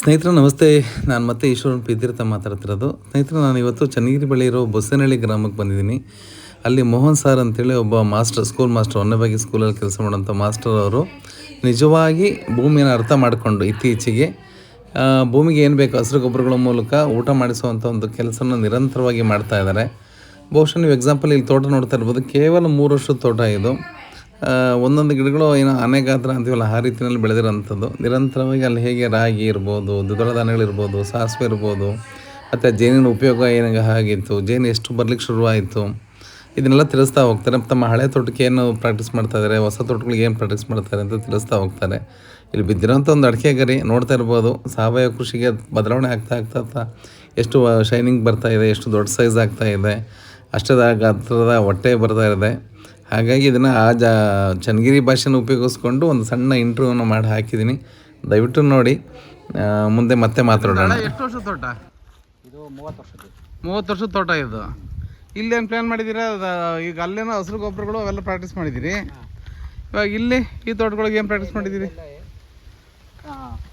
ಸ್ನೇಹಿತರೆ, ನಮಸ್ತೆ. ನಾನು ಮತ್ತೆ ಈಶ್ವರನ್ ಪಿದ್ದೀರ್ಥ ಮಾತಾಡ್ತಿರೋದು. ಸ್ನೇಹಿತರೆ, ನಾನು ಇವತ್ತು ಚನ್ನಗಿರಿ ಬಳಿ ಇರೋ ಬೊಸ್ಸನಹಳ್ಳಿ ಗ್ರಾಮಕ್ಕೆ ಬಂದಿದ್ದೀನಿ. ಅಲ್ಲಿ ಮೋಹನ್ ಸರ್ ಅಂತೇಳಿ ಒಬ್ಬ ಮಾಸ್ಟರ್ ಸ್ಕೂಲ್ ಮಾಸ್ಟರ್ ಹೊನ್ನಬಾಗಿ ಸ್ಕೂಲಲ್ಲಿ ಕೆಲಸ ಮಾಡೋಂಥ ಮಾಸ್ಟರ್ ಅವರು ನಿಜವಾಗಿ ಭೂಮಿಯನ್ನು ಅರ್ಥ ಮಾಡಿಕೊಂಡು ಇತ್ತೀಚೆಗೆ ಭೂಮಿಗೆ ಏನು ಬೇಕು ಹಸಿರು ಗೊಬ್ಬರಗಳ ಮೂಲಕ ಊಟ ಮಾಡಿಸುವಂಥ ಒಂದು ಕೆಲಸನ ನಿರಂತರವಾಗಿ ಮಾಡ್ತಾ ಇದ್ದಾರೆ. ಬಹುಶಃ ನೀವು ಎಕ್ಸಾಂಪಲ್ ಇಲ್ಲಿ ತೋಟ ನೋಡ್ತಾ ಇರ್ಬೋದು. ಕೇವಲ ಮೂರು ವರ್ಷದ ತೋಟ ಇದು. ಒಂದೊಂದು ಗಿಡಗಳು ಏನೋ ಅನೇಕಾತ್ರ ಅಂತೀವಲ್ಲ, ಆ ರೀತಿಯಲ್ಲಿ ಬೆಳೆದಿರೋಂಥದ್ದು ನಿರಂತರವಾಗಿ ಅಲ್ಲಿ ಹೇಗೆ ರಾಗಿ ಇರ್ಬೋದು, ದ್ವಿದಳ ಧಾನ್ಯಗಳಿರ್ಬೋದು, ಸಾಸಿವೆ ಇರ್ಬೋದು, ಮತ್ತು ಜೇನಿನ ಉಪಯೋಗ ಏನಾಗ ಆಗಿತ್ತು, ಜೇನು ಎಷ್ಟು ಬರ್ಲಿಕ್ಕೆ ಶುರುವಾಯಿತು, ಇದನ್ನೆಲ್ಲ ತಿಳಿಸ್ತಾ ಹೋಗ್ತಾರೆ. ತಮ್ಮ ಹಳೆ ತೋಟಕ್ಕೆ ಏನು ಪ್ರಾಕ್ಟೀಸ್ ಮಾಡ್ತಾ ಇದ್ದಾರೆ ಹೊಸ ತೋಟಗಳಿಗೆ ಏನು ಪ್ರಾಕ್ಟೀಸ್ ಮಾಡ್ತಾರೆ ಅಂತ ತಿಳಿಸ್ತಾ ಹೋಗ್ತಾರೆ. ಇಲ್ಲಿ ಬಿದ್ದಿರೋಂಥ ಒಂದು ಅಡಿಕೆ ಗರಿ ನೋಡ್ತಾ ಇರ್ಬೋದು. ಸಾವಯವ ಕೃಷಿಗೆ ಬದಲಾವಣೆ ಆಗ್ತಾ ಆಗ್ತಾ ಆಗ್ತಾ ಎಷ್ಟು ಶೈನಿಂಗ್ ಬರ್ತಾ ಇದೆ, ಎಷ್ಟು ದೊಡ್ಡ ಸೈಜ್ ಆಗ್ತಾ ಇದೆ. ಅಷ್ಟದ ಗಾತ್ರದ ಹೊಟ್ಟೆ ಬರ್ತಾ ಇದೆ. ಹಾಗಾಗಿ ಇದನ್ನು ಆ ಜಾ ಚನ್ನಗಿರಿ ಭಾಷೆನ ಉಪಯೋಗಿಸ್ಕೊಂಡು ಒಂದು ಸಣ್ಣ ಇಂಟರ್ವ್ಯೂನ ಮಾಡಿ ಹಾಕಿದ್ದೀನಿ ದಯವಿಟ್ಟು ನೋಡಿ. ಮುಂದೆ ಮತ್ತೆ ಮಾತಾಡೋಣ. ಎಷ್ಟು ವರ್ಷದ ತೋಟ? ಇದು ಮೂವತ್ತು ವರ್ಷದ್ದು ಮೂವತ್ತು ವರ್ಷದ ತೋಟ ಇದು? ಇಲ್ಲೇನು ಪ್ಲ್ಯಾನ್ ಮಾಡಿದ್ದೀರಾ ಅದ- ಈಗ ಅಲ್ಲೇನೋ ಹಸಿರು ಗೊಬ್ಬರಗಳು ಅವೆಲ್ಲ ಪ್ರಾಕ್ಟೀಸ್ ಮಾಡಿದ್ದೀರಿ ಇವಾಗ ಇಲ್ಲಿ ಈ ತೋಟಗಳಿಗೆ ಏನು ಪ್ರಾಕ್ಟೀಸ್ ಮಾಡಿದ್ದೀರಿ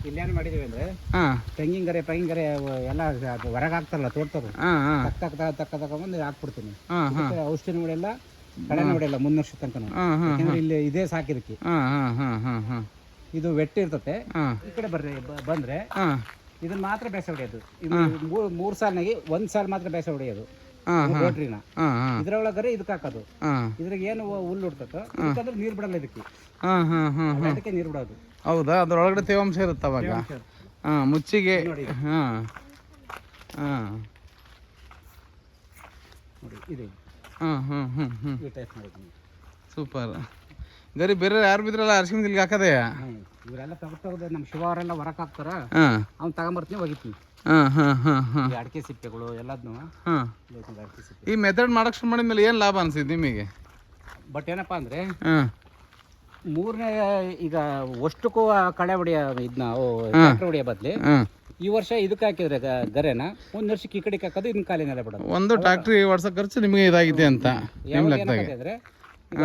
ಇಲ್ಲೇನು ಮಾಡಿದೀವಿ ಅಂದ್ರೆ ಹಾಂ. ತೆಂಗಿನ ಗರೆ ಪೈನ್ ಗರೆ ಅವು ಎಲ್ಲ ಅದು ಹೊರಗೆ ಹಾಕ್ತಾರಲ್ಲ ತೋಟದವ್ರು. ಹಾಂ ಹಾಂ. ತಕ್ಕ ತಕ್ಕ ತಕ್ಕ ಬಂದು ಹಾಕ್ಬಿಡ್ತೀನಿ. ಹಾಂ ಹಾಂ. ಮತ್ತೆ ಔಷಧಿ ಹೊಡೆಯಲ್ಲ ಕಳೆನ ಹೊಡೆಯಲ್ಲ ಮುನ್ನ ವರ್ಷ ತನಕ ಹಾಂ ಹಾಂ ಯಾಕಂದ್ರೆ ಇಲ್ಲಿ ಇದೇ ಸಾಕಿದಕ್ಕೆ. ಹಾಂ ಹಾಂ ಹಾಂ ಹಾಂ ಹಾಂ. ಇದು ವೆಟ್ಟ ಇರ್ತತೆ. ಹಾಂ. ಈ ಕಡೆ ಬರ್ರಿ ಬ- ಬಂದ್ರೆ ಹಾ. ಇದನ್ನ ಮಾತ್ರ ಬೇಸ ಹೊಡೆಯೋದು. ಇದು ಮೂರ್- ಮೂರು ಸಾಲಿನಾಗಿ ಒಂದ್ ಸಾಲ್ ಮಾತ್ರ ಬೇಸ ಹೊಡೆಯೋದು. ಹಾಂ ಹಾಂ. ರೋಟ್ರಿನ ಹಾಂ ಹಾಂ. ಇದ್ರೊಳಗರೆ ಇದಕ್ಕೆ ಹಾಕೋದು. ಹಾಂ. ಇದ್ರಾಗ ಏನು ಹುಲ್ಲು ಹುಡ್ತತೋ ನೀರ್ ನೀರು ಬಿಡಲ್ಲ ಇದಕ್ಕೆ. ಹಾ ಹಾಂ ಹಾಂ ಅದಕ್ಕೆ ನೀರ್ ಬಿಡೋದು. ಹೌದಾ? ಅದ್ರೊಳಗಡೆ ತೇವಾಂಶ ಇರುತ್ತೆ ಅವಾಗ? ಹಾಂ ಮುಚ್ಚಿಗೆ ಹಾಂ. ಹಾಂ. ನೋಡಿ ಇದೆ. ಹಾಂ ಹಾಂ ಹ್ಞೂ ಹ್ಞೂ ಈ ಟೈಪ್ ಮಾಡ್ತೀನಿ ಸೂಪರ್. ಗರಿ ಬೇರೆ ಯಾರು ಬಿದ್ರಲ್ಲ ಅರ್ಶಿನ ಇಲ್ಲಿ ಹಾಕದೆ. ಇವರೆಲ್ಲ ತೆಗ್ದು ತೆಗ್ದು ನಮ್ಮ ಶಿವ ಅವರೆಲ್ಲ ಹೊರಕ್ ಹಾಕ್ತಾರ ಹಾಂ. ಅವ್ನು ತಗೊಂಬರ್ತೀನಿ ಒಗಿತೀನಿ ಹಾಂ ಹಾಂ ಹಾಂ ಹಾಂ. ಈ ಅಡಿಕೆ ಸಿಪ್ಪೆಗಳು ಎಲ್ಲದನ್ನು ಹಾಂ. ಅಡಿಕೆ ಸಿಪ್ಪೆ. ಈ ಮೆಥಡ್ ಮಾಡಕ್ಕೆ ಶುರು ಮಾಡಿದ್ಮೇಲೆ ಏನು ಲಾಭ ಅನ್ಸಿದ್ ನಿಮಗೆ? ಬಟ್ ಏನಪ್ಪ ಅಂದ್ರೆ ಹಾಂ. ಮೂರನೇ ಈಗ ಅಷ್ಟಕ್ಕೂ ಕಳೆ ಹೊಡೆಯ ಇದನ್ನ ಟ್ರ್ಯಾಕ್ಟರ್ ಹೊಡೆಯೋ ಬದ್ಲಿ ಈ ವರ್ಷ ಇದಕ್ಕೆ ಹಾಕಿದ್ರೆ ಗ- ಗರೆನ? ಒಂದ್ ವರ್ಷಕ್ಕೆ ಈ ಕಡೆಗೆ ಹಾಕೋದು ಇದನ್ನ ಕಾಲಿನೆಲ್ಲ ಬಿಡೋದು. ಒಂದು ಟ್ಯಾಕ್ಟ್ರಿ ಓಡ್ಸೋ ಖರ್ಚು ನಿಮಗೆ ಇದಾಗಿದೆ ಅಂತ ನಿಮ್ಮ ಯಾವಾಗ ಲೆಕ್ಕದಾಗೆ. ಏನಾಗುತ್ತೆ ಈಗ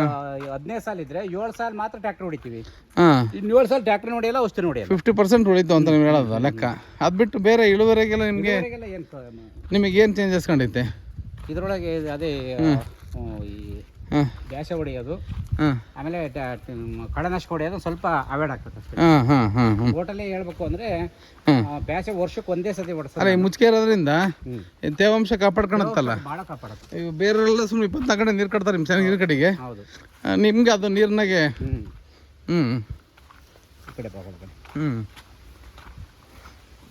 ಹದಿನೈದು ಸಾಲ ಇದ್ರೆ ಏಳು ಸಾಲ ಮಾತ್ರ ಟ್ರ್ಯಾಕ್ಟರ್ ಹೊಡಿತೀವಿ. ಹಾಂ. ಇನ್ನು ಏಳು ಸಾಲ ಟ್ರ್ಯಾಕ್ಟರ್ ಹೊಡೆಯಲ್ಲ ಔಷಧಿ ಹೊಡೆಯಲ್ಲ ಫಿಫ್ಟಿ ಪರ್ಸೆಂಟ್ ಉಳಿತು ಅಂತ ನೀವು ಹೇಳೋದು ಲೆಕ್ಕ. ಅದು ಬಿಟ್ಟು ಬೇರೆ ಇಳುವರಿಗೆಲ್ಲ ನಿಮಗೆ ಏನು ನಿಮಗೆ ಏನು ಚೇಂಜಸ್ ಕಂಡೈತೆ ಇದ್ರೊಳಗೆ ಅದೇ ಆ, ಈ ಹಾಂ ಬ್ಯಾಸೆ ಹೊಡೆಯೋದು. ಆಮೇಲೆ ಕಳೆನಾಶ ಹೊಡೆಯೋದು ಸ್ವಲ್ಪ ಅವಾಯ್ಡ್ ಆಗ್ತದೆ ಅಷ್ಟೇ. ಹಾಂ ಹಾಂ ಹಾಂ ಹಾಂ ಹೋಟೆಲ್ ಹೇಳ್ಬೇಕು ಅಂದ್ರೆ ಬ್ಯಾಸೆ ವರ್ಷಕ್ಕೆ ಒಂದೇ ಸತಿ ಹೊಡೆಸ್ತಾರೆ ಮುಚ್ಚಿಗೆ ಮುಚ್ಕೆ ಇರೋದ್ರಿಂದ ತೇವಾಂಶ ಕಾಪಾಡ್ಕೊಳತ್ತಲ್ಲ? ಭಾಳ ಕಾಪಾಡುತ್ತೆ. ಬೇರೆಯವರೆಲ್ಲ ಸುಮ್ಮನೆ ಇಪ್ಪತ್ನಾಲ್ಕು ಕಡೆ ನೀರು ಕಟ್ತಾರೆ ನಿಮ್ಮ ನೀರು ಕಡೆಗೆ. ಹೌದು. ನಿಮ್ಗೆ ಅದು ನೀರಿನಾಗೆ ಹ್ಮ್. ಹ್ಞೂ ಈ ಕಡೆ ಹ್ಞೂ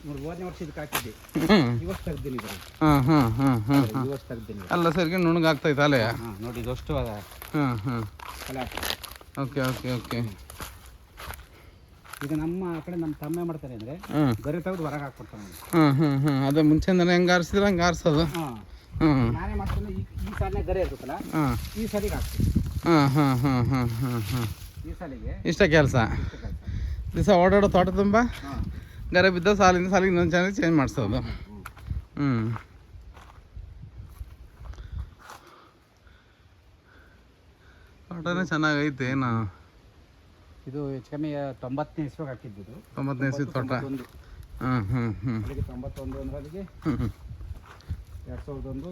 ನೋಡಿ ಹೋದನೇ ವರ್ಷ ಇದಕ್ಕೆ ಹಾಕಿದ್ದೆ. ಹ್ಞೂ ಈ ವರ್ಷ ತೆಗ್ದಿನಿ ಬರೀ ಹಾಂ ಹಾಂ ಹಾಂ ಹಾಂ ಈ ವರ್ಷ ತೆಗ್ದಿನಿ ಅಲ್ಲ ಸರಿಗೆ ನುಣಗಾಗ್ತೈತೆ ಅಲೆ. ಹಾಂ ನೋಡಿ ಇದಷ್ಟು ಅದ. ಹಾಂ ಹಾಂ ಅಲ್ಲ ಓಕೆ ಓಕೆ ಓಕೆ. ಈಗ ನಮ್ಮ ಆ ಕಡೆ ನಮ್ಮ ತಮ್ಮ ಮಾಡ್ತಾರೆ ಅಂದ್ರೆ ಗರಿ ತೆಗೆದು ಹೊರಗೆ ಹಾಕ್ಬಿಡ್ತಾರೆ ಹಾಂ ಹಾಂ ಹಾಂ ಅದೇ ಮುಂಚೆನೇ ಹೆಂಗೆ ಆರಿಸಿದ್ರೆ ಹಂಗೆ ಆರಿಸೋದು. ಹಾಂ. ನಾನೇ ಮಾಡ್ತಾನೆ ಈ ಈ ಸಾಲಿನ ಗರಿ ಇರ್ತಲ್ಲ ಈ ಸಾಲಿಗೆ ಹಾಕ್ತೀನಿ. ಹಾಂ ಹಾಂ ಹಾಂ ಹಾಂ ಹಾಂ ಹಾಂ ಈ ಸಾಲಿಗೆ ಇಷ್ಟ ಕೆಲಸ. ದಿವಸ ಓಡಾಡೋ ತೋಟ ತುಂಬ? ಹಾಂ. ಗರೆ ಬಿದ್ದ ಸಾಲಿಂದ ಸಾಲಿಗೆ ಇನ್ನೊಂದು ಚಾನಲ್ ಚೇಂಜ್ ಮಾಡಿಸೋದು. ಹ್ಞೂ ತೋಟನೇ ಚೆನ್ನಾಗೈತೆ ಏನು? ಇದು ಹೆಚ್ಚು ಕಮ್ಮಿ ತೊಂಬತ್ತನೇ ಇಸ್ವಾಗ ಹಾಕಿದ್ದು ತೊಂಬತ್ತನೇ ಇಸ್ವಿ ತೋಟ. ಒಂದು ಹ್ಞೂ ಹ್ಞೂ ತೊಂಬತ್ತೊಂದು ಅಂದ್ರೆ ಅಲ್ಲಿಗೆ ಹ್ಞೂ ಹ್ಞೂ ಎರಡು ಸಾವಿರದ ಒಂದು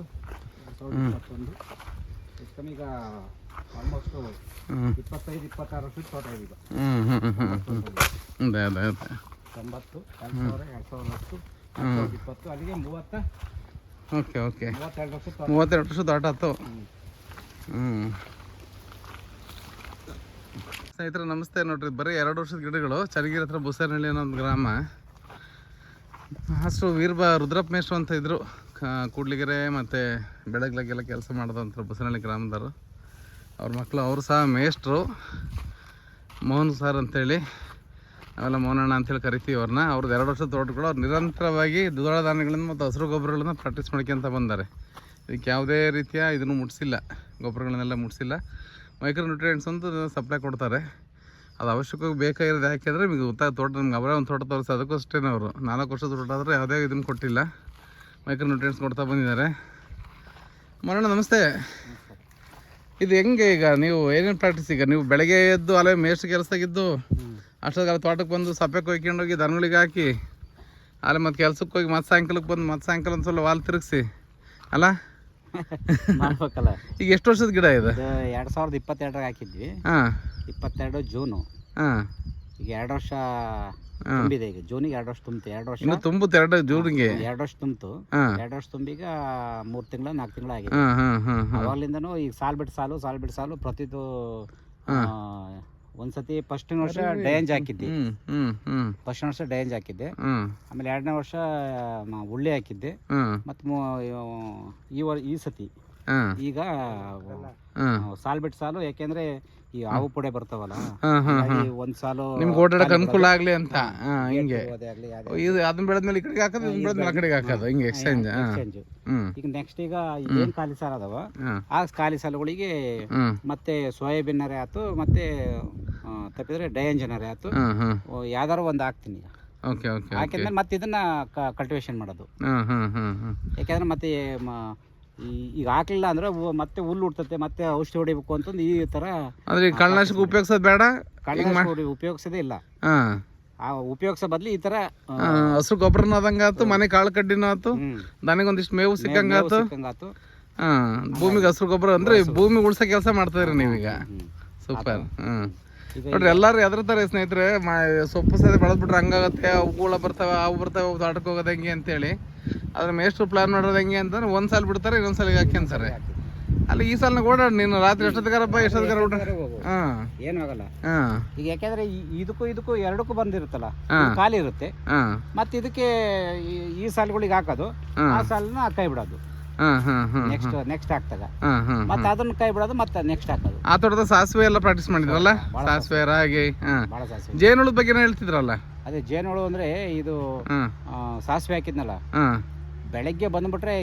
ಎರಡು ಸಾವಿರದ ಇಪ್ಪತ್ತೊಂದು. ಹೆಚ್ಚು ಕಮ್ಮಿ ಈಗ ಆಲ್ಮೋಸ್ಟು ಇಪ್ಪತ್ತೈದು ಇಪ್ಪತ್ತಾರು ಫೀಟ್ ತೋಟ ಇದೆ. ಈಗ ಹ್ಞೂ ಹ್ಞೂ ಹ್ಞೂ ಹ್ಞೂ ಅದೇ ಅದೇ ಅದೇ. ತೊಂಬತ್ತು ಎರಡು ಸಾವಿರ ಎರಡು ಸಾವಿರದ ಹತ್ತು ಎರಡು ಸಾವಿರದ ಇಪ್ಪತ್ತು ಅಲ್ಲಿಗೆ ಮೂವತ್ತ. Okay okay. ಮೂವತ್ತೆರಡು ವರ್ಷ ಮೂವತ್ತೆರಡು. ಹ್ಞೂ ಸ್ನೇಹಿತರೆ ನಮಸ್ತೆ ನೋಡ್ರಿ. ಬರೀ ಎರಡು ವರ್ಷದ ಗಿಡಗಳು. ಚರಗಿರಿ ಹತ್ರ ಬುಸರಹಳ್ಳಿ ಅನ್ನೋ ಒಂದು ಗ್ರಾಮ. ಅಷ್ಟು ವೀರಬ ರುದ್ರಪ್ಪ ಮೇಷ್ಟ್ರು ಅಂತ ಇದ್ದರು ಕೂಡ್ಲಿಗೆರೆ ಮತ್ತು ಬೆಳಗ್ಲಾಗೆಲ್ಲ ಕೆಲಸ ಮಾಡೋದಂತಾರೆ ಬುಸರಹಳ್ಳಿ ಗ್ರಾಮದವರು. ಅವ್ರ ಮಕ್ಕಳು ಅವರು ಸಹ ಮೇಷ್ಟ್ರು. ಮೋಹನ್ ಸರ್ ಅಂತೇಳಿ. ಅವೆಲ್ಲ ಮೋನಣ್ಣ ಅಂತೇಳಿ ಕರಿತೀವಿ ಅವ್ರನ್ನ. ಅವ್ರದ್ದು ಎರಡು ವರ್ಷದ ತೋಟಗಳು, ಅವ್ರು ನಿರಂತರವಾಗಿ ದ್ವಿದಳ ಧಾನ್ಯಗಳನ್ನು ಮತ್ತು ಹಸಿರು ಗೊಬ್ಬರಗಳನ್ನ ಪ್ರಾಕ್ಟೀಸ್ ಮಾಡ್ಕೊಂತ ಬಂದಾರೆ. ಇದಕ್ಕೆ ಯಾವುದೇ ರೀತಿಯ ಇದನ್ನು ಮುಟ್ಸಿಲ್ಲ. ಗೊಬ್ಬರಗಳನ್ನೆಲ್ಲ ಮುಟ್ಸಿಲ್ಲ. ಮೈಕ್ರೋ ನ್ಯೂಟ್ರಿಯೆಂಟ್ಸ್ ಅಂತ ಸಪ್ಲೈ ಕೊಡ್ತಾರೆ. ಅದು ಅವಶ್ಯಕವಾಗಿ ಬೇಕಾಗಿರೋದು ಯಾಕೆ ಅಂದರೆ ನಿಮಗೆ ಗೊತ್ತಾಗ ತೋಟ ನಮ್ಗೆ ಅವರೇ ಒಂದು ತೋಟ ತೋರಿಸಿ ಅದಕ್ಕೂ ಅವರು. ನಾಲ್ಕು ವರ್ಷದ ತೋಟ ಆದರೆ ಯಾವುದೇ ಇದನ್ನು ಕೊಟ್ಟಿಲ್ಲ. ಮೈಕ್ರೋ ನ್ಯೂಟ್ರಿಯೆಂಟ್ಸ್ ಕೊಡ್ತಾ ಬಂದಿದ್ದಾರೆ. ಮರಣ ನಮಸ್ತೆ. ಇದು ಹೆಂಗೆ ಈಗ ನೀವು ಏನೇನು ಪ್ರಾಕ್ಟೀಸ್ ಈಗ? ನೀವು ಬೆಳಗ್ಗೆ ಎದ್ದು, ಅಲ್ಲೇ ಮೇಸ್ಟ್ ಕೆಲಸದಾಗಿದ್ದು ಹ್ಮ್. ಅಷ್ಟೊತ್ತಿಗೆ ತೋಟಕ್ಕೆ ಬಂದು ಸಪ್ಪೆ ಕೊಯ್ಕೊಂಡೋಗಿ ದನಗಳಿಗೆ ಹಾಕಿ ಅಲ್ಲಿ ಮತ್ತೆ ಕೆಲ್ಸಕ್ಕೆ ಹೋಗಿ ಮತ್ತೆ ಸಾಯಂಕಾಲಕ್ಕೆ ಬಂದು ಮತ್ತೆ ಸಾಯಂಕಾಲ ಒಂದು ಸಲ ವಾಲ್ ತಿರುಗಿಸಿ ಅಲ್ಲ? ಮಾಡ್ಬೇಕಲ್ಲ. ಈಗ ಎಷ್ಟು ವರ್ಷದ ಗಿಡ ಇದೆ? ಎರಡು ಸಾವಿರದ ಇಪ್ಪತ್ತೆರಡರಾಗ ಹಾಕಿದ್ವಿ. ಹಾಂ. ಇಪ್ಪತ್ತೆರಡು ಜೂನು. ಹಾಂ. ಈಗ ಎರಡು ವರ್ಷ ತುಂಬಿದೆ ಈಗ. ಜೂನಿಗೆ ಎರಡು ವರ್ಷ ತುಂಬಿತು. ಎರಡು ವರ್ಷ ಇನ್ನು ತುಂಬುತ್ತೆ ಎರಡು ಜೂನಿಗೆ. ಎರಡು ವರ್ಷ ತುಂಬಿತು. ಎರಡು ವರ್ಷ ತುಂಬೀಗ ಮೂರು ತಿಂಗಳ ನಾಲ್ಕು ತಿಂಗಳ ಆಗಿದೆ. ಅವಾಗ್ಲಿಂದನೂ ಈಗ ಸಾಲ್ ಬಿಟ್ಟು ಸಾಲು ಸಾಲ್ ಬಿಟ್ಟು ಸಾಲು ಪ್ರತಿದು ಒಂದ್ಸತಿ ಫಸ್ಟ್ ವರ್ಷ ಡಯಂಜ್ ಹಾಕಿದ್ದೆ ಫಸ್ಟ್ ವರ್ಷ ಡಯಂಜ್ ಹಾಕಿದ್ದೆ ಆಮೇಲೆ ಎರಡನೇ ವರ್ಷ ಮ- ಉಳ್ಳಿ ಹಾಕಿದ್ದೆ. ಮತ್ತೆ ಮತ್ತು ಈ ಈ ಸತಿ. ಈಗ ಹಾಂ. ಸಾಲ್ ಬಿಟ್ಟು ಸಾಲು ಯಾಕೆಂದ್ರೆ ಈ ಹಾವು ಪುಡೆ ಬರ್ತಾವಲ್ಲ. ಹಾಗಾಗಿ ಒಂದ್ ಸಾಲು ನಿಮ್ಗೆ ಓಡಾಡಕ್ ಅನುಕೂಲ ಆಗ್ಲಿ ಅಂತ. ಹಾಂ ಹಿಂಗೆ. ಯಾವ್ದೇ ಇದು ಅದನ್ನ ಬೆಳೆದ್ಮೇಲೆ ಈ ಕಡೆಗೆ ಹಾಕೋದು ಇದನ್ನ ಬೆಳೆದ್ಮೇಲೆ ಆ ಕಡೆಗೆ ಹಾಕೋದು ಹಿಂಗೆ ಎಕ್ಸ್ಚೇಂಜ್. ಈಗ ನೆಕ್ಸ್ಟ್ ಈಗ ಏನ್ ಖಾಲಿ ಸಾಲ ಅದಾವ? ಆ ಖಾಲಿ ಸಾಲುಗಳಿಗೆ ಮತ್ತೆ ಮತ್ತೆ ಅರೆ ಆಯ್ತು ಮತ್ತೆ ಆ, ತಪ್ಪಿದ್ರೆ ಅರೆ ಆಯ್ತು. ಯಾವ್ದಾರು ಒಂದು ಹಾಕ್ತೀನಿ ಈಗ. ಓಕೆ ಓಕೆ ಹಾಕಿದ್ಮೇಲೆ ಮತ್ತೆ ಇದನ್ನ ಕಲ್ಟಿವೇಶನ್ ಮಾಡೋದು. ಹಾಂ ಹಾಂ ಹಾಂ ಹಾಂ ಯಾಕಂದ್ರೆ ಮತ್ತೆ ಮ- ಈ- ಈಗ ಹಾಕ್ಲಿಲ್ಲ ಅಂದ್ರೆ ಮತ್ತೆ ಹುಲ್ಲು ಹುಡ್ತತೆ ಮತ್ತೆ ಔಷಧಿ ಹೊಡಿಬೇಕು ಅಂತಂದು ಈ ತರ ಅಂದ್ರೆ ಕಳ್ಳನಾಶಕ ಉಪಯೋಗಿಸೋದು ಬೇಡ? ಕಳ್ಳನಾಶಕ ಹೊಡಿ ಉಪಯೋಗಿಸೋದೇ ಇಲ್ಲ. ಹಾಂ. ಆ ಉಪಯೋಗಿಸೋ ಬದ್ಲು ಈ ತರ ಆ, ಹಸಿರು ಗೊಬ್ಬರನ ಆದಂಗೆ ಆತು ಮನೆ ಕಾಳು ಕಡ್ಡಿನೂ ಆತು ಹ್ಮ್. ನನಗೊಂದಿಷ್ಟು ಮೇವು ಸಿಕ್ಕಂಗ ಮೇವು ಆತು. ಸಿಕ್ಕಂಗಾತು. ಹಾ ಭೂಮಿಗೆ ಹಸಿರು ಗೊಬ್ಬರ ಅಂದ್ರೆ ಭೂಮಿ ಉಳ್ಸೋ ಕೆಲಸ ಮಾಡ್ತಿದ್ರಿ ನೀವೀಗ. ಹ್ಮ್. ಸೂಪರ್. ಹ್ಮ್. ಈಗ ನೋಡ್ರಿ ಎಲ್ಲಾರು ಎದ್ರತಾರೆ ಸ್ನೇಹಿತರೆ ಮಾ ಸೊಪ್ಪು ಸದ ಬೆಳೆದ್ಬಿಟ್ರೆ ಹಂಗಾಗತ್ತೆ ಅವು ಬರ್ತಾವ ಬರ್ತಾವೆ ಅವು ಬರ್ತಾವೆ ಅವು ಹೋಗೋದು ಹೆಂಗೆ ಅಂತೇಳಿ. ಅದ್ರ ಎಷ್ಟು ಪ್ಲಾನ್ ಮಾಡೋದು ಹೆಂಗೆ ಅಂತಂದ್ರೆ ಒಂದ್ ಸಲ ಬಿಡ್ತಾರೆ ಇನ್ನೊಂದ್ ಸಲ ಹಾಕ್ಯಂತಾರೆ ಅಲ್ಲಿ ಈ ಸಲ ಓಡಾಡಿ ನೀನು ರಾತ್ರಿ ಎಷ್ಟೊತ್ತಿಗಾರಪ್ಪ ಎಷ್ಟೊತ್ತಿಗಾರ ಊಟ. ಹಾಂ. ಏನು ಆಗಲ್ಲ. ಈಗ ಯಾಕೆಂದ್ರೆ ಈ- ಇದಕ್ಕೂ ಇದಕ್ಕೂ ಎರಡಕ್ಕೂ ಬಂದಿರುತ್ತಲ್ಲ ಹಾ. ಇದು ಖಾಲಿ ಇರುತ್ತೆ. ಹಾಂ. ಮತ್ತೆ ಇದಕ್ಕೆ ಈ- ಈ ಸಾಲುಗಳಿಗೆ ಹಾಕೋದು ಹಾ. ಆ ಸಾಲನ್ನ ಕೈ ಬಿಡೋದು. ಹಾಂ ಹಾಂ ಹಾಂ ನೆಕ್ಸ್ಟ್ ನೆಕ್ಸ್ಟ್ ಹಾಕ್ತಾಗ ಹಾಂ ಹಾಂ ಮತ್ತೆ ಅದನ್ನ ಕೈ ಬಿಡೋದು ಮತ್ತೆ ನೆಕ್ಸ್ಟ್ ಹಾಕೋದು. ಆ ತೋಟದ ಸಾಸಿವೆ ಎಲ್ಲ ಪ್ರಾಕ್ಟೀಸ್ ಮಾಡಿದ್ರಲ್ಲ? ಸಾಸಿವೆ ರಾಗಿ ಹಾಂ. ಸಾಸಿವೆ. ಜೇನುಳದ ಬಗ್ಗೆ ಹೇಳ್ತಿದ್ರಲ್ಲ? ಅದೇ ಜೇನುಳು ಅಂದ್ರೆ ಇದು ಹಾಂ. ಆ, ಸಾಸಿವೆ ಹಾಕಿದ್ನಲ್ಲ? ಹಾಂ. ಬೆಳಗ್ಗೆ ಬಂದ್ಬಿಟ್ರೆ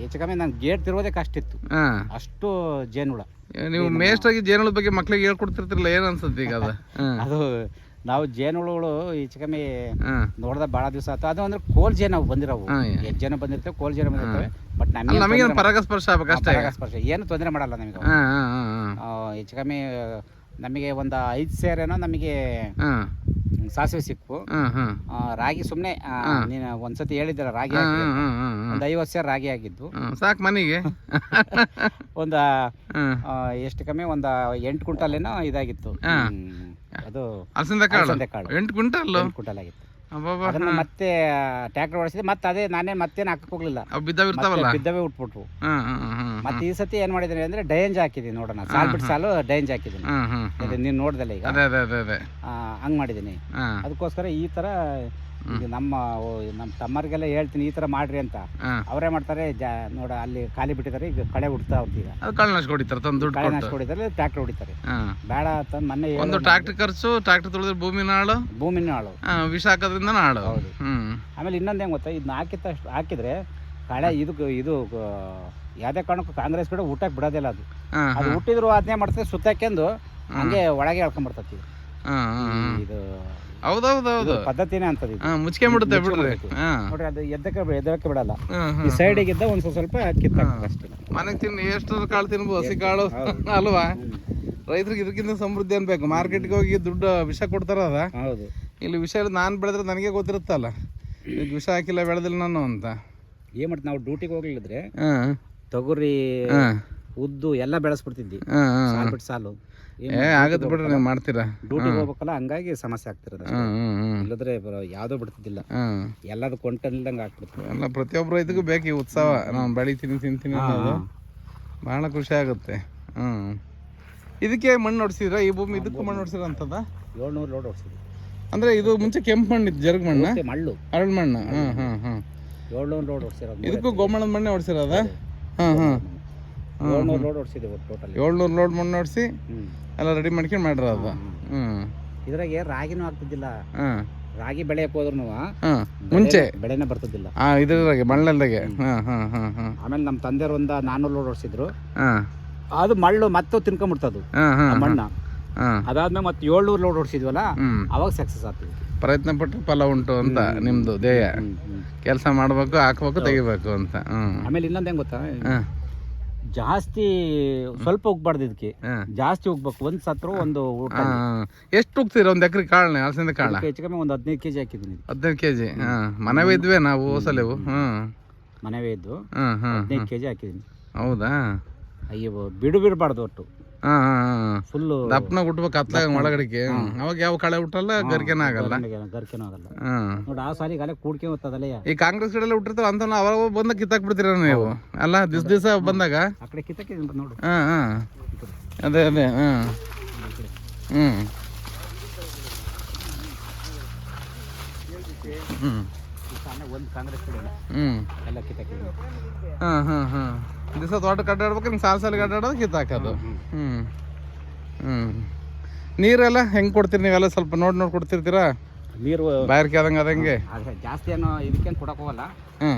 ಹೆಚ್ಚು ಕಮ್ಮಿ ನಂಗೆ ಗೇಟ್ ತಿರುವುದೇ ಕಷ್ಟ ಇತ್ತು. ಹಾಂ. ಅಷ್ಟು ಜೇನುಳ ನೀವು ಮೇಷ್ಟಾಗಿ ಜೇನುಳ ಬಗ್ಗೆ ಮಕ್ಳಿಗೆ ಹೇಳ್ಕೊಡ್ತಿರ್ತಿರಲ್ಲ ಏನ್ ಅನ್ಸುತ್ತೆ ಈಗ ಅದು? ಅದು ನಾವು ಜೇನುಳುಗಳು ಹೆಚ್ಚು ಕಮ್ಮಿ ನೋಡಿದ ಭಾಳ ದಿವಸ ಆಯ್ತು ಅದು ಅಂದ್ರೆ ಕೋಲ್ ಜೇನು ಬಂದಿರವು. ಎಷ್ಟು ಜನ ಬಂದಿರ್ತೇವೆ ಕೋಲ್ ಜೇನ ಬಂದಿರ್ತವೆ. ಬಟ್ ನಮಗೆ ಪರಾಗಸ್ಪರ್ಶ ಪರಾಗಸ್ಪರ್ಶ ಆಗ್ಬೇಕು ಅಷ್ಟೇ ಸ್ಪರ್ಶ ಏನು ತೊಂದರೆ ಮಾಡಲ್ಲ ನಮಗೆ ಹೆಚ್ಚು ಕಮ್ಮಿ ನಮಗೆ ಒಂದು ಐದು ಸೇರೇನೋ ನಮಗೆ ಸಾಸಿವೆ ಸಿಕ್ಕು. ಆ, ರಾಗಿ ಸುಮ್ಮನೆ ನೀನು ಒಂದ್ಸತಿ ಹೇಳಿದ್ರ ರಾಗಿ ಹಾಕಿ ಒಂದು ಐವತ್ತು ಸೇರು ರಾಗಿ ಆಗಿದ್ದು ಸಾಕು ಮನೆಗೆ. ಒಂದು ಆ, ಎಷ್ಟು ಕಮ್ಮಿ ಒಂದ ಎಂಟು ಕ್ವಿಂಟಲ್ ಏನೋ ಇದಾಗಿತ್ತು. ಹ್ಮ್. ಅದು ಅಲಸಂದೆ ಕಾಳು ಅಲಸಂದೆ ಕಾಳು ಎಂಟು ಕ್ವಿಂಟಲ್ ಎಂಟು ಕ್ವಿಂಟಲ್ ಆಗಿತ್ತು. ಅದನ್ನ ಮತ್ತೆ ಟ್ರ್ಯಾಕ್ಟರ್ ಓಡಿಸಿದೆ ಮತ್ತೆ ಅದೇ ನಾನೇ ಮತ್ತೇನು ಹಾಕಕ್ ಹೋಗ್ಲಿಲ್ಲ. ಬಿದ್ದಾವಿರ್ತಾವಲ್ಲ ಬಿದ್ದವೇ ಉಟ್ಬಿಟ್ರು. ಮತ್ತೆ ಈ ಸತಿ ಏನ್ ಮಾಡಿದ್ರಿ ಅಂದ್ರೆ ಡಯಂಜ್ ಹಾಕಿದೀನಿ ನೋಡೋಣ. ಸಾಲ್ ಬಿಟ್ಟು ಸಾಲು ಡೈಂಜ್ ಹಾಕಿದೀನಿ ನೀನ್ ನೋಡ್ದಲ್ಲ ಈಗ. ಹಂಗ್ ಮಾಡಿದೀನಿ ಅದಕ್ಕೋಸ್ಕರ ಈ ತರ ಈಗ ನಮ್ಮ ನಮ್ಮ ತಮ್ಮರಿಗೆಲ್ಲ ಹೇಳ್ತೀನಿ ಈ ತರ ಮಾಡ್ರಿ ಅಂತ. ಅವರೇ ಮಾಡ್ತಾರೆ ಜಾ ನೋಡ ಅಲ್ಲಿ ಖಾಲಿ ಬಿಟ್ಟಿದ್ದಾರೆ ಈಗ ಕಳೆ ಹುಡ್ತಾ ಹೋಗ್ತೀಗ ಅದು ಹೊಡಿತಾರೆ ತಂದು ದುಡ್ಡು ಕಳೆ ಕೊಟ್ಟು. ನಾಶ ಹೊಡಿತಾರೆ ಟ್ರ್ಯಾಕ್ಟರ್ ಹೊಡಿತಾರೆ. ಹಾಂ. ಬೇಡ ಅಂತ ಮೊನ್ನೆ ಒಂದು ಟ್ರ್ಯಾಕ್ಟರ್ ಟ್ರಾಕ್ಟರ್ ಖರ್ಚು ಟ್ರಾಕ್ಟರ್ ತುಳಿದ್ರೆ ಭೂಮಿ ನಾಳು? ಭೂಮಿನ ಹಾಳು ಹಾಂ ವಿಷ ಹಾಕೋದ್ರಿಂದ ನಾಳು. ಹೌದು. ಆಮೇಲೆ ಇನ್ನೊಂದು ಹೆಂಗ್ ಗೊತ್ತಾ ಇದನ್ನ ಹಾಕಿದ ತಕ್ಷಣ ಹಾಕಿದ್ರೆ ಕಳೆ ಇದು ಇದು ಆ, ಯಾವ್ದೇ ಕಾರಣಕ್ಕೂ ಕಾಂಗ್ರೆಸ್ ಕೂಡ ಊಟಕ್ಕೆ ಬಿಡೋದಿಲ್ಲ ಅದು. ಹಾಂ ಅದು ಹುಟ್ಟಿದ್ರು ಅದನ್ನೇ ಮಾಡ್ತದೆ ಸುತ್ತಕ್ಕೆಂದು ಹಂಗೆ ಒಳಗೆ ಎಳ್ಕೊಂಡ್ಬರ್ತತಿ ಹಾಂ ಹಾಂ ಇದು ಹೌದೌದು ಹೌದು ಇದು ಪದ್ಧತಿನೇ ಅಂತದ ಹಾಂ ಮುಚ್ಕೊಂಬಿಡುತ್ತೆ ಬಿಡ್ರಿ. ಮುಚ್ಕೊಂಡ್ಬಿಡುತ್ತೆ. ನೋಡ್ರಿ ಅದು ಎದ್ದಕ್ಕೆ ಎದ್ದಕ್ಕೆ ಬಿಡಲ್ಲ. ಹಾಂ ಈ ಹಾಂ. ಸೈಡಿಗೆ ಇದ್ದ ಒಂದ್ ಸ್ವಲ್ಪ ಕಿತ್ತಾಕ ಅಷ್ಟೇ ಮನೆಗೆ ತಿನ್ನ ಎಷ್ಟು ಕಾಳು ತಿನ್ಬೋದು ಹಸಿ ಕಾಳು? ಅಲ್ವಾ? ರೈತರಿಗೆ ಇದಕ್ಕಿಂತ ಸಮೃದ್ಧಿ ಅನ್ಬೇಕು. ಮಾರ್ಕೆಟ್ಗೆ ಹೋಗಿ ದುಡ್ಡು ವಿಷ ಕೊಡ್ತಾರ ಹೌದು. ಇಲ್ಲಿ ವಿಷ ನಾನು ಬೆಳೆದ್ರೆ ನನಗೆ ಗೊತ್ತಿರುತ್ತಲ್ಲ. ಈಗ ವಿಷ ಹಾಕಿಲ್ಲ ಬೆಳೆದಿಲ್ಲ ನಾನು ಅಂತ. ಏನ್ ಮಾಡ್ತೀವಿ ನಾವು ಡ್ಯೂಟಿಗೆ ಹೋಗ್ಲಿದ್ರೆ ಹಾಂ. ತೊಗರಿ ಉದ್ದು ಎಲ್ಲ ಬೆಳೆಸ್ಬಿಡ್ತಿದ್ವಿ. ಹಾಂ ಹಾಂ ಬಿಟ್ಟು ಸಾಲು. ಏ ಆಗತ್ತೆ ಬಿಡ್ರಿ ನೀವು ಮಾಡ್ತೀರಾ? ಡ್ಯೂಟಿಗೆ ಹೋಗ್ಬೇಕಲ್ಲ ಹಂಗಾಗಿ ಸಮಸ್ಯೆ ಆಗ್ತಿರೋದು ಅಷ್ಟೇ. ಇಲ್ಲದ್ರೆ ಬರೋ- ಯಾವ್ದೋ ಬಿಡ್ತಿದ್ದಿಲ್ಲ. ಹಾಂ. ಎಲ್ಲದು ಕೊಂಟಲ್ದಂಗೆ ಆಗ್ಬಿಡ್ತದೆ ಎಲ್ಲ ಪ್ರತಿಯೊಬ್ಬ ರೈತಗೂ ಬೇಕು ಈ ಉತ್ಸವ. ನಾನು ಬೆಳಿತೀನಿ ತಿಂತೀನಿ ಅನ್ನೋದು. ಭಾಳ ಖುಷಿ ಆಗುತ್ತೆ. ಹ್ಞೂ ಇದಕ್ಕೆ ಮಣ್ಣು ಹೊಡ್ಸಿದ್ರ ಈ ಭೂಮಿ ಇದಕ್ಕೂ ಮಣ್ಣು ಹೊಡ್ಸಿರ ಅಂತದ ಏಳ್ನೂರು ಲೋಡ್ ಓಡಿಸಿದ್ವಿ ಅಂದ್ರೆ ಇದು ಮುಂಚೆ ಕೆಂಪು ಮಣ್ಣು ಇತ್ತು ಜರ್ಗ್ ಮಣ್ಣ? ಮತ್ತೆ ಮಳ್ಳು. ಅರಳ್ ಮಣ್ಣು. ಹಾಂ ಹಾಂ ಹಾಂ. ಏಳ್ನೂರು ಲೋಡ್ ಓಡಿಸಿರೋದು ಇದಕ್ಕೂ ಗೋಮಣ್ಣದ ಮಣ್ಣೆ ಹೊಡ್ಸಿರೋದ ಹಾಂ ಹಾಂ. ಏಳ್ನೂರು ಲೋಡ್ ಓಡಿಸಿದ್ದೀವಿ ಟೋಟಲ್ ಏಳ್ನೂರು ಲೋಡ್ ಮಣ್ಣು ಹೊಡ್ಸಿ ಎಲ್ಲ ರೆಡಿ ಮಾಡ್ಕೊಂಡು ಮಾಡಿರೋದು ಹ್ಞೂ ಇದ್ರಾಗೆ ರಾಗಿನೂ ಆಗ್ತಿದ್ದಿಲ್ಲ. ಹಾಂ. ರಾಗಿ ಬೆಳೆಯಕ್ಕೆ ಹೋದ್ರು ಮುಂಚೆ? ಬೆಳೆನೇ ಬರ್ತಿದ್ದಿಲ್ಲ. ಹಾಂ ಇದ್ರಾಗೆ ಮಣ್ಣಲ್ದಾಗೆ. ಹಾಂ ಹಾಂ ಹಾಂ ಹಾಂ. ಆಮೇಲೆ ನಮ್ಮ ತಂದೆಯವ್ರು ಒಂದ ನಾನ್ನೂರು ಲೋಡ್ ಓಡಿಸಿದ್ರು. ಹಾಂ. ಅದು ಮಳ್ಳು ಮತ್ತೆ ಆ ಮಣ್ಣ. ಅದಾದ್ಮೇಲೆ ಮತ್ತೆ ಏಳ್ನೂರು ಲೋಡ್ ಓಡಿಸಿದ್ವಲ್ಲ ಹ್ಞೂ ಅವಾಗ ಸಕ್ಸಸ್ ಆಗ್ತದೆ ಪ್ರಯತ್ನ ಪಟ್ಟರೆ ಫಲ ಉಂಟು ಅಂತ ಧ್ಯೇಯ. ಹ್ಮ್, ಹ್ಮ್. ಕೆಲಸ ಮಾಡ್ಬೇಕು ಹಾಕ್ಬೇಕು ತೆಗಿಬೇಕು ಅಂತ. ಆಮೇಲೆ ಇನ್ನೊಂದು ಹೆಂಗ್ ಗೊತ್ತಾ? ಜಾಸ್ತಿ ಸ್ವಲ್ಪ ಹೋಗ್ಬಾರ್ದು ಇದಕ್ಕೆ. ಜಾಸ್ತಿ ಹೋಗ್ಬೇಕು. ಒಂದ್ ಸತ್ರ ಒಂದು ಊಟ. ಎಷ್ಟು ಹೋಗ್ತೀರಾ? ಒಂದು ಎಕರೆ ಕಾಳನೆ ಹಲಸಿಂದ ಕಾಳ ಹೆಚ್ಚು ಕಮ್ಮಿ ಒಂದು ಹದಿನೈದು ಕೆಜಿ ಹಾಕಿದ್ದೀನಿ. ಹದಿನೈದು ಕೆಜಿ? ಮನೆವೇ ಇದ್ವಿ ನಾವು ಹೋಸಲೆವು? ಮನವೇ ಮನೆವೇ ಇದ್ದು. ಹದಿನೈದು ಕೆಜಿ ಹಾಕಿದ್ದೀನಿ. ಹೌದಾ? ಅಯ್ಯೋ ಬಿಡು ಬಿಡಬಾರ್ದು ಒಟ್ಟು. ಫುಲ್ಲು ದಪ್ಪನ ಹುಟ್ಬೇಕು ಕತ್ಲಾಗ ಒಳಗಡೆಗೆ. ಅವಾಗ ಯಾವ ಕಳೆ ಹುಟ್ಟಲ್ಲ ಗರ್ಕೆನ ಆಗಲ್ಲ. ಗರ್ಕೆನ ಆಗಲ್ಲ ನೋಡಿ ಆ ಸಾರಿ ಅಲ್ಲೇ ಕೂಡ್ಕೆ ಹೋಗ್ತದಲ್ಲ ಈ ಕಾಂಗ್ರೆಸ್ ಕಡೆ ಹುಟ್ಟಿರ್ತಾವ ಅಂತ ಅವಾಗ ಬಂದ ಕಿತ್ತಾಕ್ ಬಿಡ್ತೀರ ನೀವು ಅಲ್ಲ ದಿಸ್ ದಿವಸ ಬಂದಾಗ? ಆ ಕಡೆ ಕಿತ್ತಕ್ಕೆ ನೋಡು. ಹಾಂ ಹಾಂ. ಅದೇ ಅದೇ ಹಾಂ. ಹ್ಞೂ ಹ್ಞೂ ಒಂದು ಕಾಂಗ್ರೆಸ್ ಕಡೆ. ಹ್ಞೂ ಎಲ್ಲ ಕಿತ್ತಕ್ಕೆ ಹಾಂ ಹಾಂ ಹಾಂ. ದಿವಸ ತೋಟ ಕಡ್ಡಾಡ್ಬೇಕು ಹಿಂಗೆ ಸಾಲ ಸಾಲಿಗೆ ಅಡ್ಡಾಡೋದು ಕಿತ್ತಾಕೋದು ಹ್ಞೂ ಹ್ಞೂ ನೀರೆಲ್ಲ ಹೆಂಗೆ ಕೊಡ್ತೀರಿ ನೀವೆಲ್ಲ ಸ್ವಲ್ಪ ನೋಡಿ ನೋಡಿ ಕೊಡ್ತಿರ್ತೀರಾ? ನೀರು ಬಾಯಾರಿಕೆ ಆದಂಗೆ ಅದಂಗೆ ಅದೇ ಜಾಸ್ತಿ ಏನೋ ಇದಕ್ಕೇನು ಕೊಡಕ್ಕೆ ಹೋಗಲ್ಲ. ಹ್ಞೂ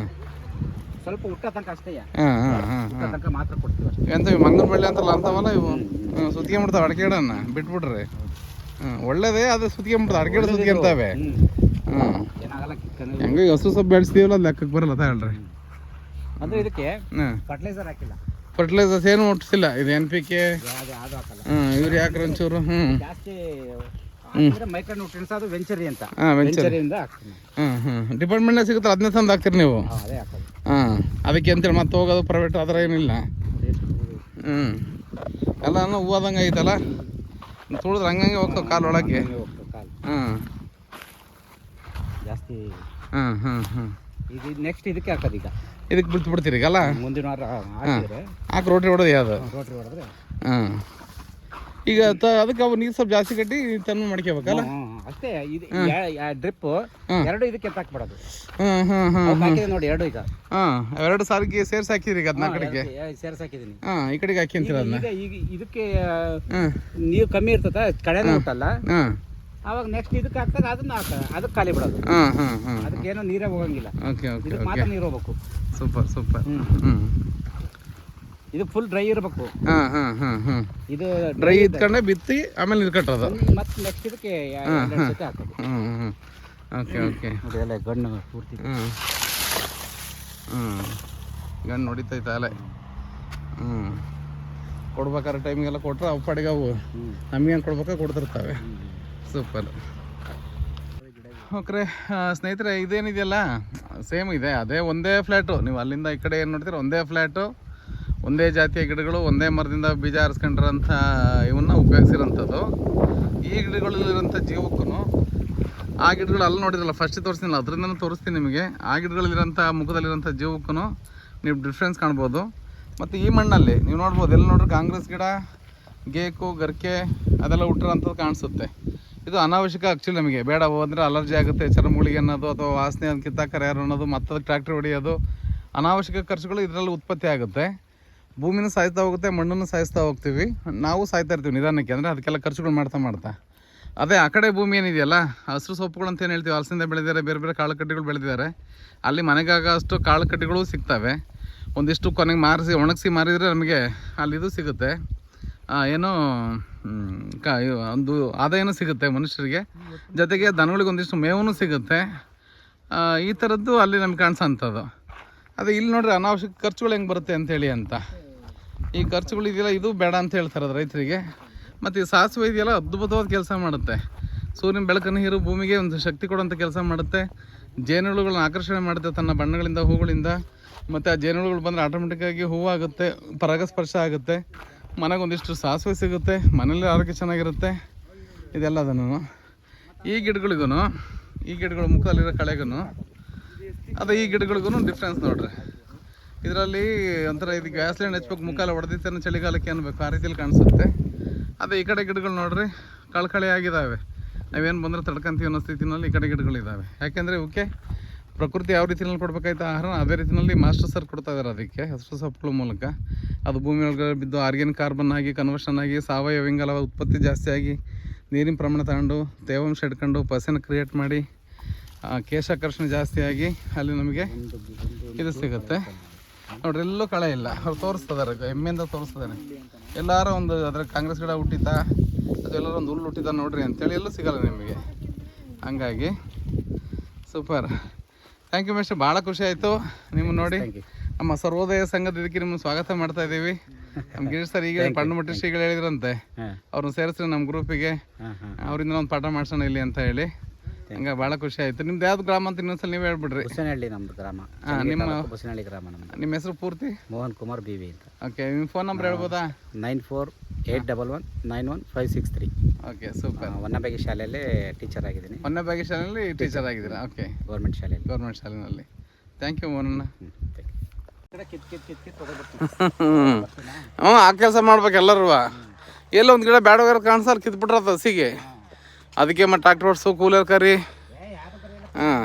ಸ್ವಲ್ಪ ಹುಟ್ಟ ತನಕ ಅಷ್ಟೇ ಹಾಂ ಹಾಂ ಹಾಂ ತನಕ ಮಾತ್ರ ಕೊಡ್ತೀವಿ ಅಷ್ಟೇ. ಎಂತ ಇವು ಮಂಗನ ಬಳ್ಳಿ ಅಂತಲ್ಲ ಅಂತವಲ್ಲ ಇವು? ಸುತ್ಕೊಂಬಿಡ್ತಾವೆ ಅಡಿಕೆ ಗಿಡನ ಬಿಟ್ಬಿಡ್ರಿ ಹ್ಞೂ ಒಳ್ಳೇದೇ ಅದು ಸುತ್ಕೊಂಬಿಡ್ತಾವೆ ಅಡಿಕೆ ಗಿಡ ಸುತ್ಕೊಂತಾವೆ. ಹ್ಞೂ ಹೆಂಗೆ ಹಸು ಸ್ವಲ್ಪ ಬೆಳೆಸ್ತೀವಲ್ಲ ಅದು ಲೆಕ್ಕಕ್ಕೆ ಬರಲ್ಲ ಹೇಳ್ರಿ. ಅಂದ್ರೆ ಇದಕ್ಕೆ ಹ್ಞೂ ಫರ್ಟಿಲೈಸರ್ ಹಾಕಿಲ್ಲ. ಫರ್ಟಿಲೈಸರ್ಸ್ ಏನು ಮುಟ್ಟಿಸಿಲ್ಲ ಇದು ಎನ್ ಪಿ ಕೆ ಯಾವ್ದು ಯಾವ್ದು ಹಾಕಲ್ಲ. ಹ್ಞೂ ಇವ್ರು ಯಾಕೆ ಒಂಚೂರು ಹ್ಞೂ ಜಾಸ್ತಿ ಅಂದ್ರೆ ಮೈಕ್ರೋ ನ್ಯೂಟ್ರಿಯನ್ಸ್ ಅದು ವೆಂಚರಿ ಅಂತ. ಹಾಂ ವೆಂಚರ್ ವೆಂಚರಿಯಿಂದ ಹಾಕ್ತೀನಿ. ಹ್ಞೂ ಹ್ಞೂ ಡಿಪಾರ್ಟ್ಮೆಂಟ್ನಾಗ ಸಿಗುತ್ತೆ ಅದನ್ನೇ ತಂದು ಹಾಕ್ತೀರಿ ನೀವು? ಹಾ, ಅದೇ ಹಾಕೋದು. ಹಾಂ ಅದಕ್ಕೆ ಅಂತೇಳಿ ಮತ್ತೆ ಹೋಗೋದು ಪ್ರೈವೇಟ್ ಆದ್ರೆ ಏನಿಲ್ಲ. ಹ್ಞೂ ಎಲ್ಲ ಹೂವಾದಂಗೆ ಐತಲ್ಲ? ತುಳಿದ್ರೆ ಹಂಗಂಗೆ ಹೋಗ್ತಾವೆ ಕಾಲು ಒಳಗೆ. ಹಿಂಗೆ ಹೋಗ್ತದೆ ಕಾಲು. ಹಾಂ ಜಾಸ್ತಿ ಹಾಂ ಹಾಂ ಹಾಂ ಈಗ ನೆಕ್ಸ್ಟ್ ಇದಕ್ಕೆ ಹಾಕೋದು ಈಗ. ಇದಕ್ಕೆ ಬಿಡ್ತು ಬಿಡ್ತೀರಿ ಈಗಲ್ಲ ಮುಂದಿನ ವಾರ ಹಾಕಿದ್ರೆ. ಹಾಕಿ ರೋಟ್ರಿ ಹೊಡೋದು ಯಾವುದು? ರೋಟ್ರಿ ಹೊಡೆದ್ರೆ. ಹಾಂ. ಈಗ ತ ಅದಕ್ಕೆ ಅವು ನೀರು ಸ್ವಲ್ಪ ಜಾಸ್ತಿ ಕಟ್ಟಿ ತನ್ನ ಮಾಡ್ಕೋಬೇಕಲ್ಲ? ಹ್ಮ್, ಅಷ್ಟೇ ಇದು ಡ್ರಿಪ್ ಎರಡು ಇದಕ್ಕೆ ಹಾಕ್ಬಿಡೋದು. ಹಾಂ ಹಾಂ ಹಾಂ ಅವ್ಕ್ ಹಾಕಿದೆ ನೋಡಿ ಎರಡು ಈಗ. ಹಾಂ ಎರಡು ಸಾರಿಗೆ ಸೇರ್ಸಿ ಹಾಕಿರಿ ಈಗ ಅದನ್ನ ಆ ಕಡೆಗೆ. ಸೇರ್ಸಿ ಹಾಕಿದ್ದೀನಿ. ಹಾಂ ಈ ಕಡೆಗೆ ಹಾಕಿಂತೀರ ಅದನ್ನ ಈಗ ಈಗ ಇದಕ್ಕೆ ಹಾಂ. ನೀರು ಕಮ್ಮಿ ಇರ್ತದ ಕಳೆನ ಉಂಟಲ್ಲ ಹಾಂ. ಅವಾಗ ನೆಕ್ಸ್ಟ್ ಇದಕ್ಕೆ ಹಾಕ್ದಾಗ ಅದನ್ನ ಹಾಕ. ಅದಕ್ಕೆ ಖಾಲಿ ಬಿಡೋದು. ಹಾಂ ಹಾಂ ಹಾಂ ಅದಕ್ಕೇನೋ ನೀರೇ ಹೋಗಂಗಿಲ್ಲ. ಓಕೆ ಓಕೆ ಇದಕ್ಕೆ ಓಕೆ ಮಾತ್ರ ನೀರು ಹೋಗ್ಬೇಕು. ಸೂಪರ್ ಸೂಪರ್ ಹ್ಮ್. ಹ್ಞೂ ಇದು ಫುಲ್ ಡ್ರೈ ಇರಬೇಕು. ಹಾಂ ಹಾಂ ಹಾಂ ಹಾಂ. ಇದು ಡ್ರೈ ಇದ್ಕೊಂಡೆ ಬಿತ್ತಿ ಆಮೇಲೆ ನೀರು ಕಟ್ಟೋದು ಮತ್ತೆ ನೆಕ್ಸ್ಟ್ ಇದಕ್ಕೆ ಎರಡು ಜೊತೆ ಹಾಕೋದು. ಹ್ಞೂ ಹ್ಞೂ ಓಕೆ ಓಕೆ ಇದೆಲ್ಲ ಗಣ್ಣು ಪೂರ್ತಿ. ಹ್ಞೂ ಹ್ಞೂ ಗಂಡು ನೋಡಿತೈತೆ ಅಲೆ. ಹ್ಞೂ ಕೊಡ್ಬೇಕಾದ್ರೆ ಟೈಮಿಗೆಲ್ಲ ಕೊಟ್ರೆ ಅವು ಪಡೆಗೆ ಅವು ಹ್ಮ್. ನಮಗೇನು ಕೊಡ್ಬೇಕಾ ಕೊಡ್ತಿರ್ತಾವೆ. ಸೂಪರ್ ಓಕೆ ಸ್ನೇಹಿತರೆ ಇದೇನಿದೆಯಲ್ಲ? ಸೇಮ್ ಇದೆ. ಅದೇ ಒಂದೇ ಫ್ಲ್ಯಾಟು ನೀವು ಅಲ್ಲಿಂದ ಈ ಕಡೆ ಏನು ನೋಡ್ತೀರ? ಒಂದೇ ಫ್ಲ್ಯಾಟು ಒಂದೇ ಜಾತಿಯ ಗಿಡಗಳು ಒಂದೇ ಮರದಿಂದ ಬೀಜ ಆರಿಸ್ಕೊಂಡಿರೋಂಥ ಇವನ್ನ ಉಪಯೋಗಿಸಿರೋಂಥದ್ದು ಈ ಗಿಡಗಳಲ್ಲಿರೋಂಥ ಜೀವಕ್ಕೂ ಆ ಗಿಡಗಳು ಅಲ್ಲಿ ನೋಡಿದ್ರಲ್ಲ ಫಸ್ಟ್ ತೋರಿಸ್ತೀನಿ ಅದರಿಂದನೂ ತೋರಿಸ್ತೀನಿ ನಿಮಗೆ. ಆ ಗಿಡಗಳಲ್ಲಿರೋಂಥ ಮುಖದಲ್ಲಿರೋಂಥ ಜೀವಕ್ಕೂ ನೀವು ಡಿಫ್ರೆನ್ಸ್ ಕಾಣ್ಬೋದು. ಮತ್ತು ಈ ಮಣ್ಣಲ್ಲಿ ನೀವು ನೋಡ್ಬೋದು ಎಲ್ಲಿ ನೋಡ್ರಿ ಕಾಂಗ್ರೆಸ್ ಗಿಡ ಗೇಕು ಗರ್ಕೆ ಅದೆಲ್ಲ ಹುಟ್ಟಿರೋಂಥದ್ದು ಕಾಣಿಸುತ್ತೆ. ಇದು ಅನಾವಶ್ಯಕ ಆ್ಯಕ್ಚುಲಿ ನಮಗೆ. ಬೇಡ ಹೋದ್ರೆ ಅಲರ್ಜಿ ಆಗುತ್ತೆ ಚರ್ಮಗಳಿಗೆ ಅನ್ನೋದು ಅಥವಾ ವಾಸನೆ ಅದು ಕಿತ್ತಾಕರ ಯಾರು ಅನ್ನೋದು ಮತ್ತೆ ಟ್ರ್ಯಾಕ್ಟ್ರ್ ಹೊಡೆಯೋದು. ಅನಾವಶ್ಯಕ ಖರ್ಚುಗಳು ಇದರಲ್ಲಿ ಉತ್ಪತ್ತಿ ಆಗುತ್ತೆ. ಭೂಮಿನೂ ಸಾಯ್ತಾ ಹೋಗುತ್ತೆ, ಮಣ್ಣನ್ನು ಸಾಯಿಸ್ತಾ ಹೋಗ್ತೀವಿ. ನಾವು ಸಾಯ್ತಾ ಇರ್ತೀವಿ ನಿಧಾನಕ್ಕೆ, ಅಂದರೆ ಅದಕ್ಕೆಲ್ಲ ಖರ್ಚುಗಳು ಮಾಡ್ತಾ ಮಾಡ್ತಾ. ಅದೇ ಆ ಕಡೆ ಭೂಮಿ ಏನಿದೆಯಲ್ಲ, ಹಸಿರು ಸೊಪ್ಪುಗಳು ಅಂತ ಏನು ಹೇಳ್ತೀವಿ, ಹಲಸಿಂದ ಬೆಳೆದಿದ್ದಾರೆ, ಬೇರೆ ಬೇರೆ ಕಾಳು ಕಡ್ಡಿಗಳು ಬೆಳೆದಿದ್ದಾರೆ. ಅಲ್ಲಿ ಮನೆಗಾಗ ಅಷ್ಟು ಕಾಳು ಕಡ್ಡಿಗಳು ಸಿಗ್ತವೆ. ಒಂದಿಷ್ಟು ಕೊನೆಗೆ ಮಾರಿಸಿ, ಒಣಗಿಸಿ ಮಾರಿದರೆ ನಮಗೆ ಅಲ್ಲಿ ಇದು ಸಿಗುತ್ತೆ ಏನು ಕ ಒಂದು ಆದಾಯನೂ ಸಿಗುತ್ತೆ ಮನುಷ್ಯರಿಗೆ. ಜೊತೆಗೆ ದನಗಳಿಗೆ ಒಂದಿಷ್ಟು ಮೇವೂ ಸಿಗುತ್ತೆ. ಈ ಥರದ್ದು ಅಲ್ಲಿ ನಮ್ಗೆ ಕಾಣಿಸೋಂಥದ್ದು. ಅದೇ ಇಲ್ಲಿ ನೋಡ್ರಿ ಅನಾವಶ್ಯಕ ಖರ್ಚುಗಳು ಹೆಂಗೆ ಬರುತ್ತೆ ಅಂತೇಳಿ ಅಂತ. ಈ ಖರ್ಚುಗಳು ಇದೆಯಲ್ಲ, ಇದು ಬೇಡ ಅಂತ ಹೇಳ್ತಾರೆ ಅದು ರೈತರಿಗೆ. ಮತ್ತು ಈ ಸಾಸಿವೆ ಇದೆಯಲ್ಲ, ಅದ್ಭುತವಾದ ಕೆಲಸ ಮಾಡುತ್ತೆ. ಸೂರ್ಯನ ಬೆಳಕನ್ನು ಹೀರು ಭೂಮಿಗೆ ಒಂದು ಶಕ್ತಿ ಕೊಡುವಂಥ ಕೆಲಸ ಮಾಡುತ್ತೆ. ಜೇನುಹುಳುಗಳನ್ನ ಆಕರ್ಷಣೆ ಮಾಡುತ್ತೆ ತನ್ನ ಬಣ್ಣಗಳಿಂದ, ಹೂಗಳಿಂದ. ಮತ್ತು ಆ ಜೇನುಹುಳುಗಳು ಬಂದರೆ ಆಟೋಮೆಟಿಕ್ಕಾಗಿ ಹೂವಾಗುತ್ತೆ, ಪರಾಗಸ್ಪರ್ಶ ಆಗುತ್ತೆ. ಮನೆಗೆ ಒಂದಿಷ್ಟು ಸಾಸಿವೆ ಸಿಗುತ್ತೆ ಮನೇಲಿ ಆರೋಗ್ಯ ಚೆನ್ನಾಗಿರುತ್ತೆ. ಇದೆಲ್ಲ ಅದನ್ನು ಈ ಗಿಡಗಳಿಗೂ ಈ ಗಿಡಗಳ ಮುಖದಲ್ಲಿರೋ ಕಳೆಗೂ ಅದು ಈ ಗಿಡಗಳಿಗೂ ಡಿಫ್ರೆನ್ಸ್ ನೋಡ್ರಿ. ಇದರಲ್ಲಿ ಒಂಥರ ಇದು ಗ್ಯಾಸ್ಲೈನ್ ಹಚ್ಬೇಕು ಮುಖ ಎಲ್ಲ ಹೊಡೆದಿತ್ತೇನೋ ಚಳಿಗಾಲಕ್ಕೆ ಅನ್ಬೇಕು, ಆ ರೀತಿಯಲ್ಲಿ ಕಾಣಿಸುತ್ತೆ. ಅದೇ ಈ ಕಡೆ ಗಿಡಗಳು ನೋಡ್ರಿ, ಕಳ್ಕಳೆ ಆಗಿದ್ದಾವೆ ನಾವೇನು ಬಂದರೆ ತಡ್ಕೊಂತೀವಿ ಅನ್ನೋ ಸ್ಥಿತಿನಲ್ಲಿ ಈ ಕಡೆ ಗಿಡಗಳಿದ್ದಾವೆ ಯಾಕೆಂದರೆ ಇವಕ್ಕೆ ಪ್ರಕೃತಿ ಯಾವ ರೀತಿಯಲ್ಲಿ ಕೊಡಬೇಕಾಯ್ತು ಆಹಾರ ಅದೇ ರೀತಿಯಲ್ಲಿ ಮಾಸ್ಟರ್ ಸರ್ ಕೊಡ್ತಾ ಇದ್ದಾರೆ ಅದಕ್ಕೆ, ಹಸಿರು ಸೊಪ್ಪುಗಳ ಮೂಲಕ. ಅದು ಭೂಮಿ ಒಳಗಡೆ ಬಿದ್ದು ಆರ್ಗ್ಯಾನಿಕ್ ಕಾರ್ಬನ್ ಆಗಿ ಕನ್ವರ್ಷನ್ ಆಗಿ, ಸಾವಯವ ಇಂಗಾಲ ಉತ್ಪತ್ತಿ ಜಾಸ್ತಿ ಆಗಿ, ನೀರಿನ ಪ್ರಮಾಣ ತಗೊಂಡು, ತೇವಾಂಶ ಇಟ್ಕೊಂಡು ಪಸೆನ ಕ್ರಿಯೇಟ್ ಮಾಡಿ ಕೇಶಾಕರ್ಷಣೆ ಜಾಸ್ತಿ ಆಗಿ ಅಲ್ಲಿ ನಮಗೆ ಇದು ಸಿಗುತ್ತೆ. ನೋಡ್ರಿ, ಎಲ್ಲೂ ಕಳೆ ಇಲ್ಲ. ಅವ್ರು ತೋರಿಸ್ತದಾರೆ ಹೆಮ್ಮೆಯಿಂದ ತೋರಿಸ್ತಿದ್ದಾರೆ ಎಲ್ಲರೂ ಒಂದು ಅದ್ರ ಕಾಂಗ್ರೆಸ್ ಗಿಡ ಹುಟ್ಟಿದ್ದ, ಅದು ಎಲ್ಲರೂ ಒಂದು ಹುಲ್ಲು ಹುಟ್ಟಿದ್ದ ನೋಡ್ರಿ ಅಂತೇಳಿ ಎಲ್ಲೂ ಸಿಗಲ್ಲ ನಿಮಗೆ. ಹಂಗಾಗಿ ಸೂಪರ್ ಥ್ಯಾಂಕ್ ಯು ಮಿಸ್ಟರ್ ಭಾಳ ಖುಷಿ ಆಯಿತು. ನಿಮ್ಮ ನೋಡಿ. ನಮ್ಮ ಸರ್ವೋದಯ ಸಂಘದ ಇದಕ್ಕೆ ನಿಮ್ಮ ಸ್ವಾಗತ ಮಾಡ್ತಾ ಇದ್ದೀವಿ. ನಮ್ಮ ಗಿರೀಶ್ ಸರ್ ಈಗ ಪಂಡಮಟ್ಟಿ ಶ್ರೀಗಳು ಹೇಳಿದ್ರಂತೆ. ಅವ್ರನ್ನ ಸೇರಿಸ್ರಿ ನಮ್ಮ ಗ್ರೂಪಿಗೆ. ಅವರಿಂದ ಒಂದು ಪಾಠ ಮಾಡ್ಸೋಣ ಇಲ್ಲಿ ಅಂತ ಹೇಳಿ. ಹಂಗೆ ಭಾಳ ಖುಷಿ ಆಯ್ತು. ನಿಮ್ದು ಯಾವ್ದು ಗ್ರಾಮ ಅಂತ ಇನ್ನೊಂದ್ಸಲ ನೀವು ಹೇಳ್ಬಿಡ್ರಿ. ಬುಸನಹಳ್ಳಿ ನಮ್ಮದು ಗ್ರಾಮ. ನಿಮ್ಮ ಬಸನಹಳ್ಳಿ ಗ್ರಾಮ ನಮ್ಮ ನಿಮ್ಮ ಹೆಸರು ಪೂರ್ತಿ? ಮೋಹನ್ ಕುಮಾರ್ ಬಿ ವಿ ಅಂತ. ಓಕೆ ನಿಮ್ಮ ಫೋನ್ ನಂಬರ್ ಹೇಳ್ಬೋದಾ? Nine four eight double one nine one five six three. Okay super ವನ್ನಬೇಗಿ ಶಾಲೆಯಲ್ಲಿ ಟೀಚರ್ ಆಗಿದ್ದೀನಿ. ಮೊನ್ನೆ ಬಾಗಿ ಶಾಲೆಯಲ್ಲಿ ಟೀಚರ್ ಆಗಿದ್ದೀರಾ? ಓಕೆ ಗೌರ್ಮೆಂಟ್ ಶಾಲೆಯಲ್ಲಿ. ಗೌರ್ಮೆಂಟ್ ಶಾಲೆಯಲ್ಲಿ. ಥ್ಯಾಂಕ್ ಯು ಮೋಹನ್ ಕಿತ್ ಕಿತ್ ಕಿತ್ ಕಿತ್ ಹ್ಞೂ ಆ ಕೆಲಸ ಮಾಡ್ಬೇಕು ಎಲ್ಲರೂ. ಎಲ್ಲ ಒಂದು ಗಿಡ ಬೇಡವಾರ ಕಾಣಿಸಲ್ಲ ಕಿತ್ಬಿಟ್ರದ ಹಸಿಗೆ. ಅದಕ್ಕೆ ಮತ್ತೆ ಟ್ರಾಕ್ಟರ್ ಓಡಿಸು ಕೂಲರ್ ಕರಿ. ಹಾಂ.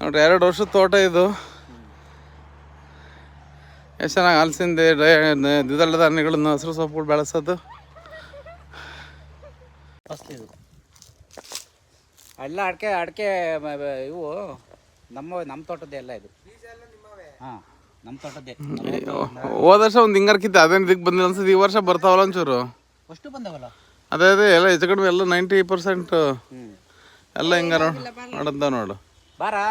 ನೋಡ್ರಿ ಎರಡು ವರ್ಷದ ತೋಟ ಇದು. ಎಷ್ಟು ಚೆನ್ನಾಗಿ ಹಲಸಿಂದೆ ದ್ವಿದಳ ಧಾನ್ಯಗಳನ್ನು ಹಸಿರು ಸೊಪ್ಪುಗಳು ಬೆಳೆಸೋದು. ಎಲ್ಲ ಅಡಿಕೆ ಅಡಿಕೆ ಇವು ನಮ್ಮ ನಮ್ಮ ತೋಟದ್ದೆಲ್ಲ ಇದು. ನಮ್ಮ ತೋಟದ್ದೇ. ಹೋದ ವರ್ಷ ಒಂದು ಹಿಂಗಾರ ಕಿತ್ತ ಅದೇನು ಇದಕ್ಕೆ ಬಂದಿಲ್ಲ ಅನ್ಸುತ್ತೆ ಈ ವರ್ಷ ಬರ್ತಾವಲ್ಲ ಒಂಚೂರು. ಅಷ್ಟು ಬಂದವಲ್ಲ? ಅದೇ ಅದೇ ಎಲ್ಲ ಹೆಚ್ಚು ಕಡಿಮೆ ಎಲ್ಲ ನೈಂಟಿ ಪರ್ಸೆಂಟ್. ಎಲ್ಲ ಹಿಂಗಾರ ನೋಡಂತ ನೋಡು. ಬಾರಾ.